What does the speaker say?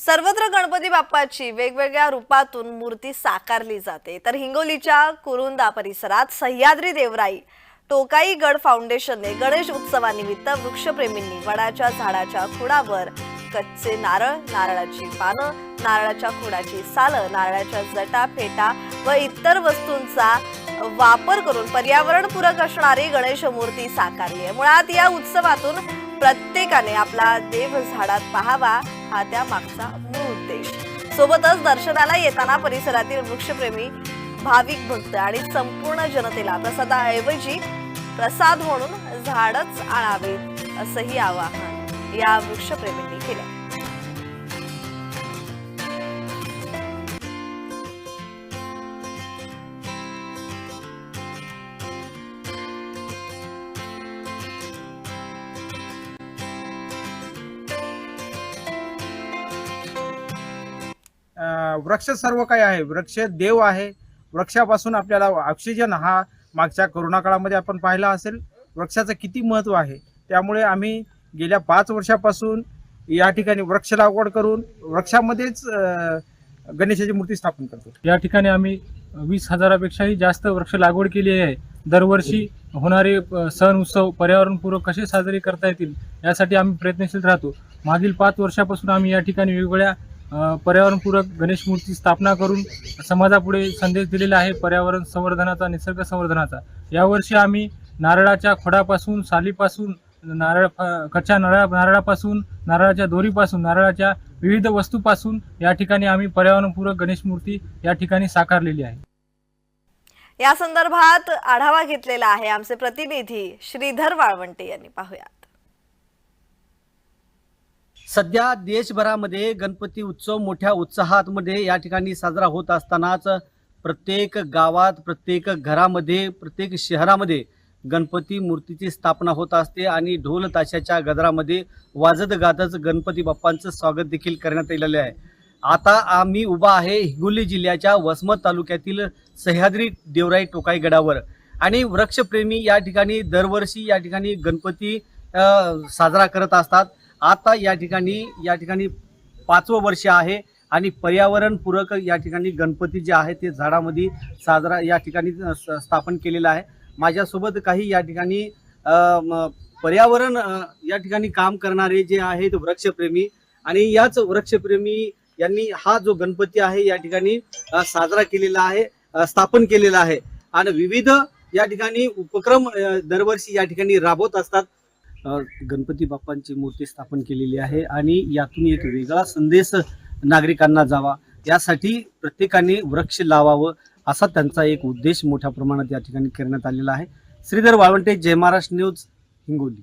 सर्वत्र गणपती बाप्पाची वेगवेगळ्या रूपातून मूर्ती साकारली जाते. तर हिंगोलीच्या कुरुंदा परिसरात सह्याद्री देवराई टोकाई गड फाउंडेशनने गणेश उत्सवानिमित्त वृक्षप्रेमींनी वडाच्या झाडाच्या खुडावर कच्चे नारळ नारळाची पानं नारळाच्या खुडाची सालं नारळाच्या जटा फेटा व इतर वस्तूंचा वापर करून पर्यावरणपूरक असणारी गणेश मूर्ती साकारली आहे. मुळात या उत्सवातून प्रत्येकाने आपला देव झाडात पाहावा हा त्या मागचा मूळ उद्देश. सोबतच दर्शनाला येताना परिसरातील वृक्षप्रेमी भाविक भक्त आणि संपूर्ण जनतेला प्रसादाऐवजी प्रसाद म्हणून झाडच आणावे असंही आवाहन या वृक्षप्रेमींनी केलं. वृक्ष सर्व काही आहे. वृक्ष देव आहे. वृक्षापासून आपल्याला ऑक्सिजन हा मागच्या कोरोना काळामध्ये आपण पाहिला असेल. वृक्षाचं किती महत्त्व आहे? त्यामुळे आम्ही गेल्या पाच वर्षापासून या ठिकाणी वृक्ष लागवड करून वृक्षामध्येच गणेशाची मूर्ती स्थापन करतो. या ठिकाणी आम्ही वीस हजारापेक्षाही जास्त वृक्ष लागवड केली आहे. दरवर्षी होणारे सण उत्सव पर्यावरणपूरक कसे साजरे करता येतील यासाठी आम्ही प्रयत्नशील राहतो. मागील पाच वर्षापासून आम्ही या ठिकाणी वेगवेगळ्या पर्यावरणपूरक गणेश मूर्ती स्थापना करून समाजापुढे संदेश दिलेला आहे. पर्यावरण संवर्धनाचा निसर्ग संवर्धनाचा. यावर्षी आम्ही नारळाच्या खोडापासून सालीपासून नारळ कच्च्या नारळा नारळापासून नारळाच्या दोरीपासून नारळाच्या विविध वस्तूपासून या ठिकाणी आम्ही पर्यावरणपूरक गणेश मूर्ती या ठिकाणी साकारलेली आहे. या संदर्भात आढावा घेतलेला आहे आमचे प्रतिनिधी श्रीधर वाळवंटे यांनी. पाहूया. सध्या देशभरामध्ये गणपती उत्सव मोठ्या उत्साहामध्ये या ठिकाणी साजरा होत असतानाच प्रत्येक गावात प्रत्येक घरामध्ये प्रत्येक शहरामध्ये गणपती मूर्तीची स्थापना होत असते आणि ढोल ताशाच्या गजरामध्ये वाजत गाजत गणपती बाप्पांचं स्वागत देखील करण्यात आलेलं आहे. आता आम्ही उभा आहे हिंगोली जिल्ह्याच्या वसमत तालुक्यातील सह्याद्री देवराई टोकाई गडावर आणि वृक्षप्रेमी या ठिकाणी दरवर्षी या ठिकाणी गणपती साजरा करत असतात. आता या ठिकाणी या ठिकाणी पाचवं वर्ष आहे आणि पर्यावरणपूरक या ठिकाणी गणपती जे आहे ते झाडामध्ये साजरा या ठिकाणी स्थापन केलेलं आहे. माझ्यासोबत काही या ठिकाणी पर्यावरण या ठिकाणी काम करणारे जे आहेत वृक्षप्रेमी आणि याच वृक्षप्रेमी यांनी हा जो गणपती आहे या ठिकाणी साजरा केलेला आहे स्थापन केलेला आहे. आणि विविध या ठिकाणी उपक्रम दरवर्षी या ठिकाणी राबवत असतात. गणपती बाप्पांची मूर्ती स्थापन केलेली आहे आणि यातून एक वेगळा संदेश नागरिकांना जावा. यासाठी प्रत्येकाने वृक्ष लावावं असा त्यांचा एक उद्देश मोठ्या प्रमाणात या ठिकाणी करण्यात आलेला आहे. श्रीधर वाळवंटे जय महाराष्ट्र न्यूज हिंगोली.